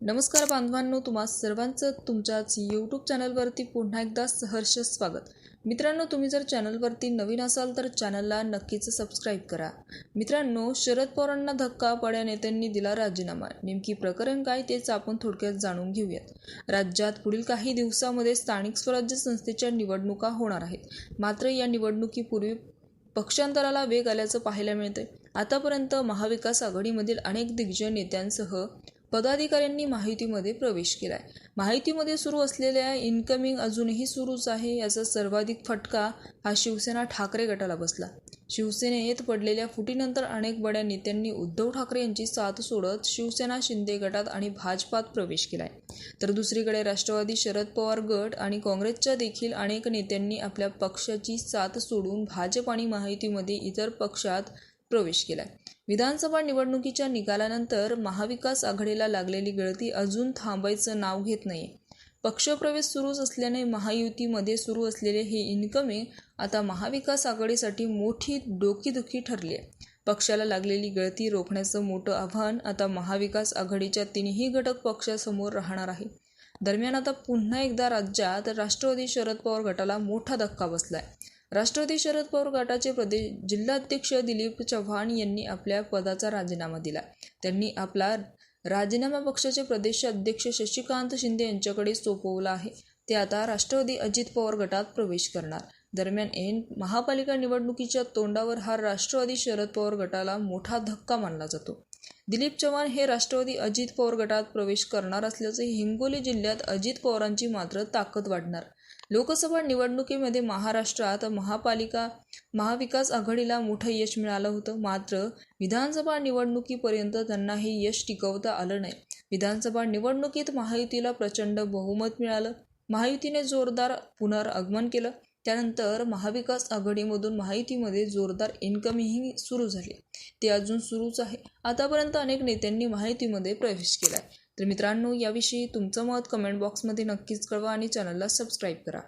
नमस्कार बांधवांनो तुम्हा सर्वांचं तुमच्याच यूट्यूब चॅनलवरती पुन्हा एकदा सहर्ष स्वागत. मित्रांनो तुम्ही जर चॅनलवरती नवीन असाल तर चॅनलला नक्कीच सबस्क्राईब करा. मित्रांनो शरद पवारांना धक्का पड्या नेत्यांनी दिला राजीनामा. नेमकी प्रकरण काय तेच आपण थोडक्यात जाणून घेऊयात. राज्यात पुढील काही दिवसामध्ये स्थानिक स्वराज्य संस्थेच्या निवडणुका होणार आहेत. मात्र या निवडणुकीपूर्वी पक्षांतराला वेग आल्याचं पाहायला मिळते आतापर्यंत महाविकास आघाडीमधील अनेक दिग्गज नेत्यांसह पदाधिकाऱ्यांनी माहितीमध्ये प्रवेश केलाय. माहितीमध्ये सुरू असलेल्या इन्कमिंग अजूनही सुरूच आहे याचा सर्वाधिक फटका हा शिवसेना ठाकरे गटाला बसला. शिवसेनेत पडलेल्या फुटीनंतर अनेक बड्या नेत्यांनी उद्धव ठाकरे यांची साथ सोडत शिवसेना शिंदे गटात आणि भाजपात प्रवेश केलाय. तर दुसरीकडे राष्ट्रवादी शरद पवार गट आणि काँग्रेसच्या देखील अनेक नेत्यांनी आपल्या पक्षाची साथ सोडून भाजप आणि माहितीमध्ये इतर पक्षात प्रवेश केलाय. विधानसभा निवडणुकीच्या निकालानंतर महाविकास आघाडीला लागलेली गळती अजून थांबायचं नाव घेत नाही पक्षप्रवेश सुरूच असल्याने महायुतीमध्ये सुरू असलेले हे इन्कमिंग आता महाविकास आघाडीसाठी मोठी डोकीदुखी ठरली आहे पक्षाला लागलेली गळती रोखण्याचं मोठं आव्हान आता महाविकास आघाडीच्या तिन्ही घटक पक्षासमोर राहणार आहे. दरम्यान आता पुन्हा एकदा राज्यात राष्ट्रवादी शरद पवार गटाला मोठा धक्का बसलाय. राष्ट्रवादी शरद पवार गटाचे प्रदेश जिल्हाध्यक्ष दिलीप चव्हाण यांनी आपल्या पदाचा राजीनामा दिला. त्यांनी आपला राजीनामा पक्षाचे प्रदेशाध्यक्ष शशिकांत शिंदे यांच्याकडे सोपवला आहे. ते आता राष्ट्रवादी अजित पवार गटात प्रवेश करणार. दरम्यान एन महापालिका निवडणुकीच्या तोंडावर हा राष्ट्रवादी शरद पवार गटाला मोठा धक्का मानला जातो. दिलीप चव्हाण हे राष्ट्रवादी अजित पवार गटात प्रवेश करणार असल्याचे हिंगोली जिल्ह्यात अजित पवारांची मात्र ताकद वाढणार. लोकसभा निवडणुकीमध्ये महाराष्ट्रात महापालिका महाविकास आघाडीला मोठं यश मिळालं होतं. मात्र विधानसभा निवडणुकीपर्यंत त्यांना हे यश टिकवता आलं नाही. विधानसभा निवडणुकीत महायुतीला प्रचंड बहुमत मिळालं. महायुतीने जोरदार पुनरागमन केलं. त्यानंतर महाविकास आघाडीमधून माहितीमध्ये जोरदार इन्कमिंग सुरू झाली. ते अजून सुरूच आहे. आतापर्यंत अनेक नेत्यांनी माहितीमध्ये प्रवेश केला आहे तर मित्रांनो याविषयी तुमचं मत कमेंट बॉक्समध्ये नक्कीच कळवा आणि चॅनलला सबस्क्राईब करा.